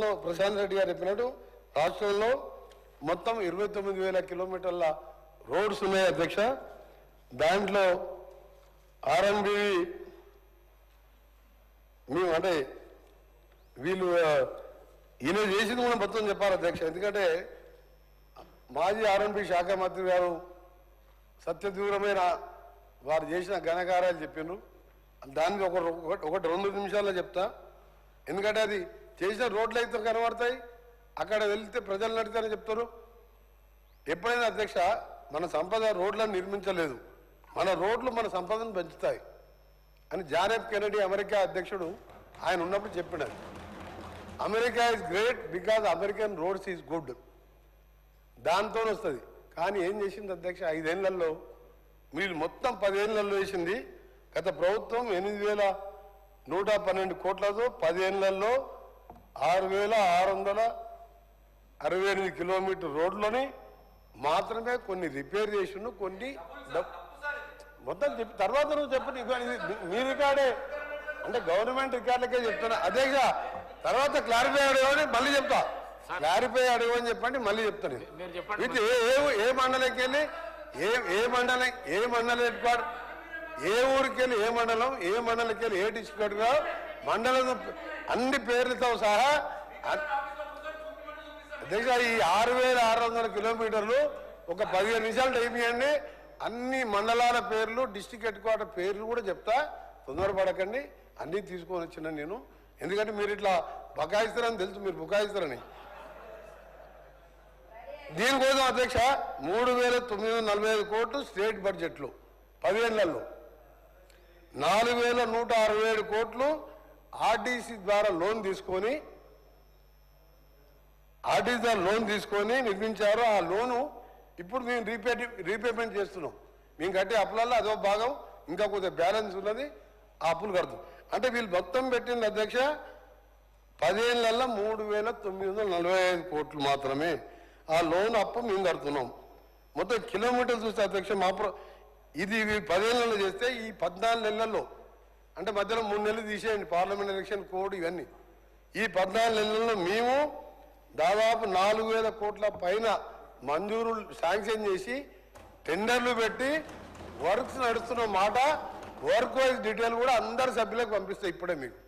లో ప్రశాంత్ రెడ్డి గారు చెప్పినట్టు రాష్ట్రంలో మొత్తం ఇరవై తొమ్మిది వేల కిలోమీటర్ల రోడ్స్ ఉన్నాయి అధ్యక్ష. దాంట్లో ఆర్ఎన్బి మేము అంటే వీళ్ళు ఈయన చేసింది కూడా మొత్తం చెప్పారు అధ్యక్ష. ఎందుకంటే మాజీ ఆర్ఎన్బి శాఖ మంత్రి గారు సత్యదూరమైన వారు చేసిన ఘనకార్యాలు చెప్పిండ్రు. దానికి ఒక ఒకటి- ఒకటి రెండు నిమిషాల్లో చెప్తా. ఎందుకంటే అది చేసిన రోడ్లు అయితే కనబడతాయి. అక్కడ వెళ్తే ప్రజలు నడితేనే చెప్తారు. ఎప్పుడైనా అధ్యక్ష మన సంపద రోడ్లను నిర్మించలేదు. మన రోడ్లు మన సంపదను పెంచుతాయి అని జాన్ ఎఫ్ కెనడీ అమెరికా అధ్యక్షుడు ఆయన ఉన్నప్పుడు చెప్పినారు. America is great because American roads is good. దాంతో వస్తుంది. కానీ ఏం చేసింది అధ్యక్ష ఐదేళ్ళలో మీరు మొత్తం పదేళ్ళలో వేసింది గత ప్రభుత్వం ఎనిమిది వేల నూట పన్నెండు కోట్లతో పదేళ్ళలో ఆరు వేల ఆరు వందల అరవై ఎనిమిది కిలోమీటర్ రోడ్లని మాత్రమే కొన్ని రిపేర్ చేసిండు కొన్ని మొత్తం చెప్పి తర్వాత నువ్వు చెప్పు నీకు ఇది మీ రికార్డే. అంటే గవర్నమెంట్ రికార్డులకే చెప్తున్నా. అదేగా తర్వాత క్లారిఫై అడగమని మళ్ళీ చెప్తా. క్లారిఫై అడగమని చెప్పండి మళ్ళీ చెప్తాను చెప్పండి. విత్ ఏ మండలంకి వెళ్ళి ఏ ఏ మండలం ఏ మండలం హెడ్ ఏ ఊరికి వెళ్ళి ఏ మండలం ఏ మండలంకి వెళ్ళి ఏ డిస్ట్రిక్ట్ మండలం అన్ని పేర్లతో సహా అ- అధ్యక్ష ఈ ఆరు వేల ఆరు వందల కిలోమీటర్లు ఒక పదిహేను నిమిషాలు టైం ఇవ్వండి. అన్ని మండలాల పేర్లు డిస్టిక్ హెడ్ క్వార్టర్ పేర్లు కూడా చెప్తా. తొందరపడకండి అన్నీ తీసుకొని వచ్చిన నేను. ఎందుకంటే మీరు ఇట్లా బకాయిస్తారని తెలుసు మీరు బుకాయిస్తారని. దీనికోసం అధ్యక్ష మూడు వేల తొమ్మిది వందల నలభై ఐదు కోట్లు స్టేట్ బడ్జెట్లు. పదిహేనులలో నాలుగు వేల నూట అరవై ఏడు కోట్లు ఆర్డీసీ ద్వారా లోన్ తీసుకొని ఆర్డీసీ ద్వారా లోన్ తీసుకొని నిర్మించారు. ఆ లోను ఇప్పుడు మేము రీపే రీపేమెంట్ చేస్తున్నాం. మేము కట్టే అప్పులలో అదో భాగం ఇంకా కొద్దిగా బ్యాలెన్స్ ఉన్నది ఆ అప్పులు కడతాం అంటే వీళ్ళు మొత్తం పెట్టింది అధ్యక్ష పదిహేనులలో మూడు వేల తొమ్మిది వందల నలభై ఐదు కోట్లు మాత్రమే. ఆ లోన్ అప్పు మేము కడుతున్నాం. మొత్తం కిలోమీటర్ చూస్తే అధ్యక్ష మా ఇది పదిహేను నెలలు చేస్తే ఈ పద్నాలుగు నెలల్లో అంటే మధ్యలో మూడు నెలలు తీసేయండి పార్లమెంట్ ఎలక్షన్ కోడ్ ఇవన్నీ. ఈ పద్నాలుగు నెలల్లో మేము దాదాపు నాలుగు వేల కోట్ల పైన మంజూరు శాంక్షన్ చేసి టెండర్లు పెట్టి వర్క్స్ నడుస్తున్న మాట వర్క్ వైజ్ డీటెయిల్ కూడా అందరు సభ్యులకు పంపిస్తాయి ఇప్పుడే మీకు.